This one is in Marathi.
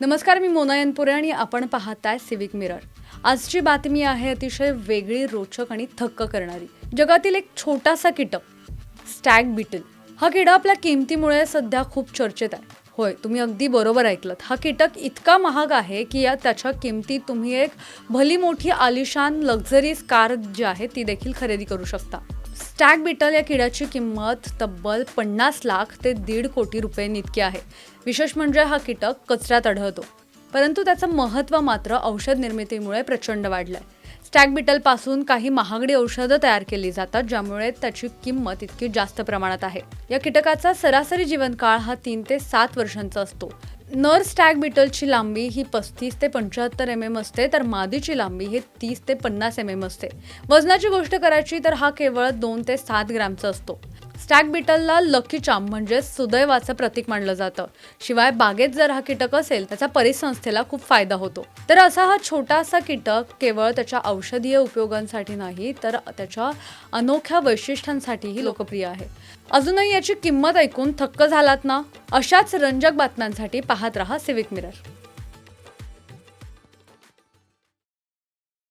नमस्कार मी मोना यनपुरे आणि आपण पाहताय सिविक मिरर आजची बातमी आहे अतिशय वेगळी रोचक आणि थक्क करणारी. जगातील एक छोटासा कीटक स्टॅग बिटल. हा किडा आपल्या किमतीमुळे सध्या खूप चर्चेत आहे. होय तुम्ही अगदी बरोबर ऐकलत. हा कीटक इतका महाग आहे की या त्याच्या किमतीत तुम्ही एक भली मोठी आलिशान लक्झरीज कार जी आहे ती देखील खरेदी करू शकता. स्टॅग बिटल या किड्याची किंमत तब्बल पन्नास लाख ते दीड कोटी रुपये इतकी आहे. विशेष म्हणजे हा कीटक कचऱ्यात आढळतो. परंतु त्याचं महत्त्व मात्र औषध निर्मितीमुळे प्रचंड वाढलंय. स्टॅग बिटलपासून काही महागडी औषधं तयार केली जातात ज्यामुळे त्याची किंमत इतकी जास्त प्रमाणात आहे. या कीटकाचा सरासरी जीवनकाळ हा तीन ते सात वर्षांचा असतो. नर स्टॅग बिटलची लांबी ही पस्तीस ते पंच्याहत्तर एम एम असते तर मादीची लांबी ही तीस ते पन्नास एम एम असते. वजनाची गोष्ट करायची तर हा केवळ दोन ते सात ग्रॅमचा असतो. स्टॅग बिटलला लकी चाम म्हणजे सुदैवाचं प्रतीक मानलं जातं. शिवाय बागेत जर हा कीटक असेल त्याचा परिसंस्थेला खूप फायदा होतो. तर असा हा छोटासा कीटक केवळ त्याच्या औषधीय उपयोगांसाठी नाही तर त्याच्या अनोख्या वैशिष्ट्यांसाठीही लोकप्रिय आहे. अजूनही याची किंमत ऐकून थक्क झालात ना? अशाच रंजक बातम्यांसाठी पाहत रहा सिविक मिरर